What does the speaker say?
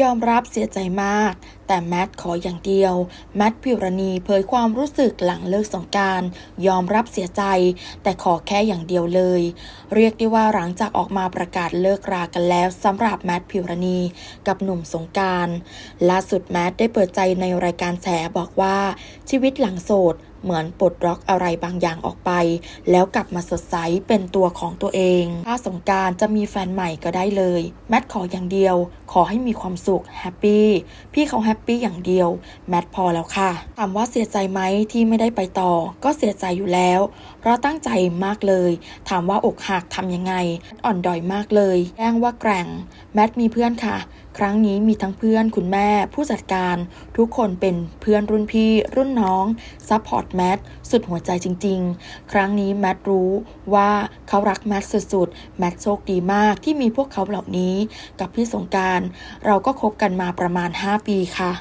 ยอมรับเสียใจมาก แต่แมทขออย่างเดียว แมทพิวรณีเผยความรู้สึกหลังเลิกสงการ ยอมรับเสียใจ แต่ขอแค่อย่างเดียวเลย เรียกได้ว่าหลังจากออกมาประกาศเลิกรากันแล้วสำหรับแมทพิวรณีกับหนุ่มสงการล่าสุดแมทได้เปิดใจในรายการแฉบอกว่าชีวิตหลังโสด เหมือนปลดล็อกอะไรบางอย่างออกไป แล้วกลับมาสดใสเป็นตัวของตัวเอง ถ้าสงการจะมีแฟนใหม่ก็ได้เลย แมทขออย่างเดียว ขอให้มีความสุขแฮปปี้พี่เขาแฮปปี้อย่างเดียว แมทพอแล้วค่ะ ถามว่าเสียใจไหมที่ไม่ได้ไปต่อ ก็เสียใจอยู่แล้ว เพราะตั้งใจมากเลย ถามว่าอกหักทำยังไง อ่อนดอยมากเลยแกล้งว่าแกร่ง แมทมีเพื่อนค่ะ ครั้งนี้มีทั้งเพื่อนคุณแม่ ผู้จัดการ ทุกคนเป็นเพื่อนรุ่นพี่รุ่นน้องซัพพอร์ตแมทสุดหัวใจจริง ๆ ครั้งนี้แมทรู้ว่าเขารักแมทสุดๆ แมทโชคดีมากที่มีพวกเขาเหล่านี้ กับพี่สงการ เราก็คบกันมาประมาณ 5 ปีค่ะ